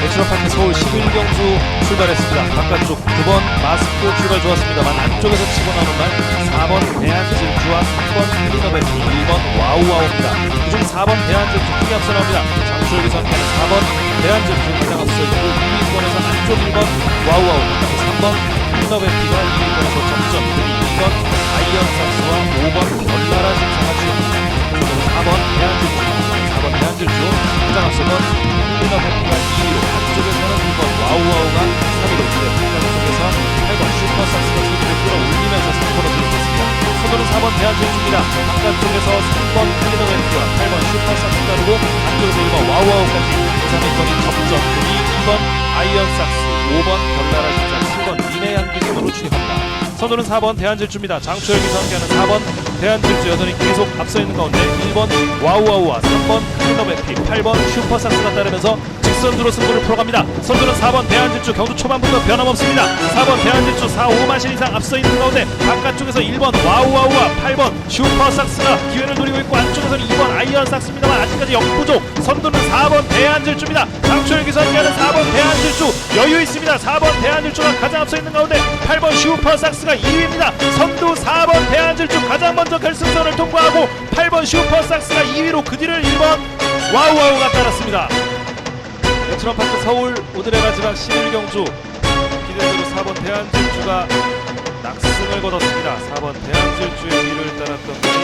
베츄러파티 서울 11경주 출발했습니다. 바깥쪽 9번 마스크 출발 좋았습니다만 안쪽에서 치고 나오는 말 4번 대한질주와 3번 클리너벨 1번 와우와우입니다. 그중 4번 대한질주 크게 앞서 나옵니다. 장수혁이 선택 4번 대한질주 가장 앞서 있고 2위권에서 안쪽 1번 와우와우 3번 클리너벨 2번 2위권에서 점점 2번 4번 대한질주 가장 앞서던 클리너베티가 2위로 안쪽에서는 2번 와우와우가 3위로 이어집니다. 쪽에서 8번 슈퍼삭스가 소리를 끌어올리면서 3번으로 들어섰습니다. 선두는 4번 대한질주입니다. 바깥쪽에서 3번 클리너베티와 8번 슈퍼삭스 따르고 안쪽에서 1번 와우와우까지 3위권이 접점 2번 아이언삭스 5번 별나라 신사 7번 미네 향기준으로 출입합니다. 선두는 4번 대한질주입니다. 장초열기 상대하는 4번 대한질주 여전히 계속 앞서 있는 가운데 1번 와우와우와 3번 클리너베티 8번 슈퍼삭스가 따르면서 직선두로 승부를 풀어갑니다. 선두는 4번 대한질주 경주 초반부터 변함없습니다. 4번 대한질주 4, 5마신 이상 앞서 있는 가운데 바깥쪽에서 1번 와우와우와 8번 슈퍼삭스가 기회를 노리고 있고 안쪽에서는 2번 아이언삭스입니다만 아직까지 역부족 선두는 4번 대한질주입니다. 장초열기 선수하는 4번 대한질주 여유 있습니다. 4번 대한질주가 가장 앞서 있는 가운데 8번 슈퍼삭스가 2위입니다. 선두 4번 대한질주 가장 먼저 결승선을 통과하고 8번 슈퍼삭스가 2위로 그 뒤를 1번 와우와우가 따랐습니다. 엑스트라파크 서울 오늘의 마지막 11경주 기대대로 4번 대한질주가 낙승을 거뒀습니다. 4번 대한질주의 뒤를 따랐던